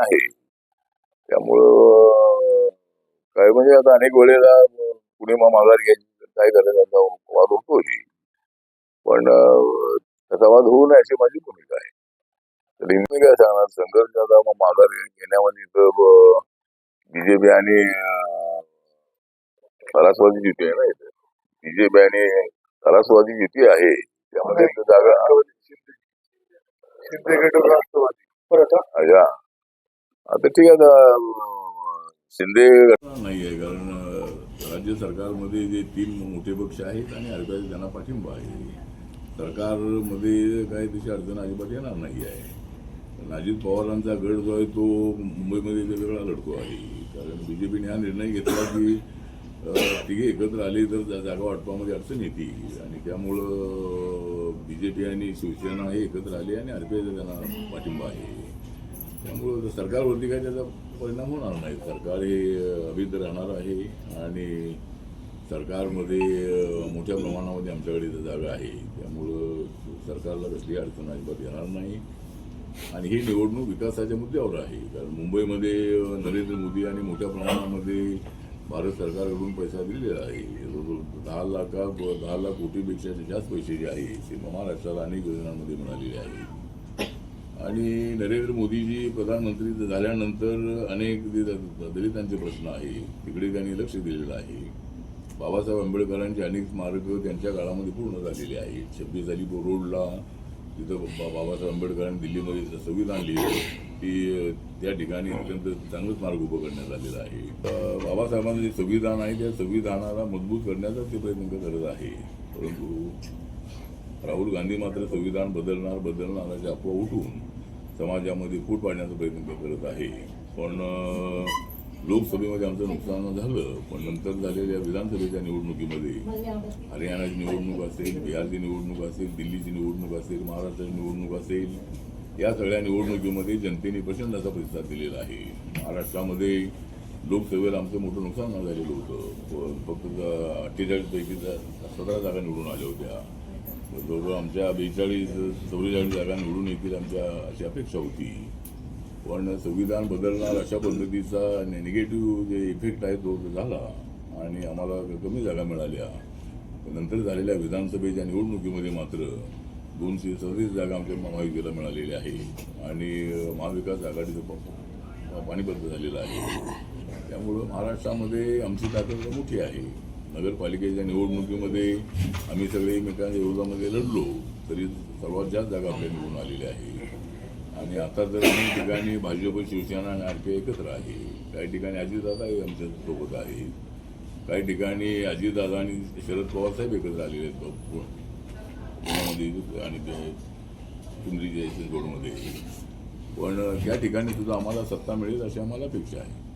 आहे. त्यामुळं काय म्हणजे आता अनेक वेळेला पुणे माघार घ्यायची काय झालं त्याचा वाद होतोय पण त्याचा वाद होऊ नये अशी माझी भूमिका आहे. तर मी काय सांगणार संघर्ष आता मग माघार घेण्यामध्ये इथं बीजेपी आणि अं, खलासवादी युती आहे ना इथे. बीजेपी आणि खलासवादी युती आहे त्यामध्ये जागा शिंदे गट राष्ट्रवादी? अच्छा. आता ठीक आहे शिंदे नाही आहे कारण राज्य सरकारमध्ये जे तीन मोठे पक्ष आहेत आणि अर्थात त्यांना पाठिंबा आहे. सरकारमध्ये काही तशी अडचण अजिबात येणार नाही आहे. अजित पवारांचा गड जो आहे तो मुंबईमध्ये वेगवेगळा लढतो आहे. कारण बीजेपीने हा निर्णय घेतला की तिघे एकत्र आले तर जागा वाटपामध्ये अडचण येते. आणि त्यामुळं बीजेपी आणि शिवसेना हे एकत्र आले आणि आरपीआयचा त्यांना पाठिंबा आहे. त्यामुळं सरकारवरती काही त्याचा परिणाम होणार नाही. सरकार हे अभित राहणार आहे आणि सरकारमध्ये मोठ्या प्रमाणामध्ये आमच्याकडे इथं जागा आहे. त्यामुळं सरकारला कसली अडचण अजिबात येणार नाही. आणि ही निवडणूक विकासाच्या मुद्द्यावर आहे. कारण मुंबईमध्ये नरेंद्र मोदी आणि मोठ्या प्रमाणामध्ये भारत सरकारकडून पैसा दिलेला आहे. दहा लाखा दहा लाख कोटीपेक्षा जास्त पैसे जे आहे ते महाराष्ट्राला अनेक योजनांमध्ये मिळालेले आहे. आणि नरेंद्र मोदीजी प्रधानमंत्री झाल्यानंतर अनेक दलितांचे प्रश्न आहे. तिकडे त्यांनी लक्ष दिलेलं आहे. बाबासाहेब आंबेडकरांची अनेक स्मारकं त्यांच्या काळामध्ये पूर्ण झालेली आहेत. छब्बीस अलीपूर रोडला तिथं बा- बाबासाहेब आंबेडकरांनी दिल्लीमध्ये संविधान लिहिलं ती त्या ठिकाणी अत्यंत चांगलं स्मारक उभं करण्यात आलेलं आहे. बाबासाहेबांचं जे संविधान आहे त्या संविधानाला मजबूत करण्याचा ते प्रयत्न करत आहे. परंतु राहुल गांधी मात्र संविधान बदलणार बदलणार अशा अफवा उठून समाजामध्ये फूट पाडण्याचा प्रयत्न करत आहे. पण लोकसभेमध्ये आमचं नुकसान झालं पण नंतर झालेल्या विधानसभेच्या निवडणुकीमध्ये हरियाणाची निवडणूक असेल बिहारची निवडणूक असेल दिल्लीची निवडणूक असेल महाराष्ट्राची निवडणूक असेल या सगळ्या निवडणुकीमध्ये जनतेने प्रचंड असा प्रतिसाद दिलेला आहे. महाराष्ट्रामध्ये लोकसभेला आमचं मोठं नुकसान झालेलं होतं. फक्त अठ्ठेचाळीसपैकी सतरा जागा निवडून आल्या होत्या. जवळजवळ आमच्या बेचाळीस चौवेचाळीस जागा निवडून येतील आमच्या अशी अपेक्षा होती. पण संविधान बदलणार अशा पद्धतीचा निगेटिव्ह जे इफेक्ट आहे तो झाला आणि आम्हाला कमी जागा मिळाल्या. नंतर झालेल्या विधानसभेच्या निवडणुकीमध्ये मात्र दोनशे सदतीस जागा आमच्या महायुतीला मिळालेल्या आहे आणि महाविकास आघाडीचं पाणीबद्ध झालेलं आहे. त्यामुळं महाराष्ट्रामध्ये आमची ताकद मोठी आहे. नगरपालिकेच्या निवडणुकीमध्ये आम्ही सगळे एकमेकांच्या विरोधामध्ये लढलो तरी सर्वात जास्त जागा आपल्या निवडून आलेल्या आहे आणि आता तर अनेक ठिकाणी भाजप शिवसेना आणि आरपीआय एकत्र आहे. काही ठिकाणी अजितदादा आमच्यासोबत आमच्यासोबत आहे काही ठिकाणी अजितदादा आणि शरद पवार साहेब एकत्र आलेले आहेत. पुण्यामध्ये आणि ते पिंपरी जयसिंग रोडमध्ये पण त्या ठिकाणी सुद्धा आम्हाला सत्ता मिळेल अशी आम्हाला अपेक्षा आहे.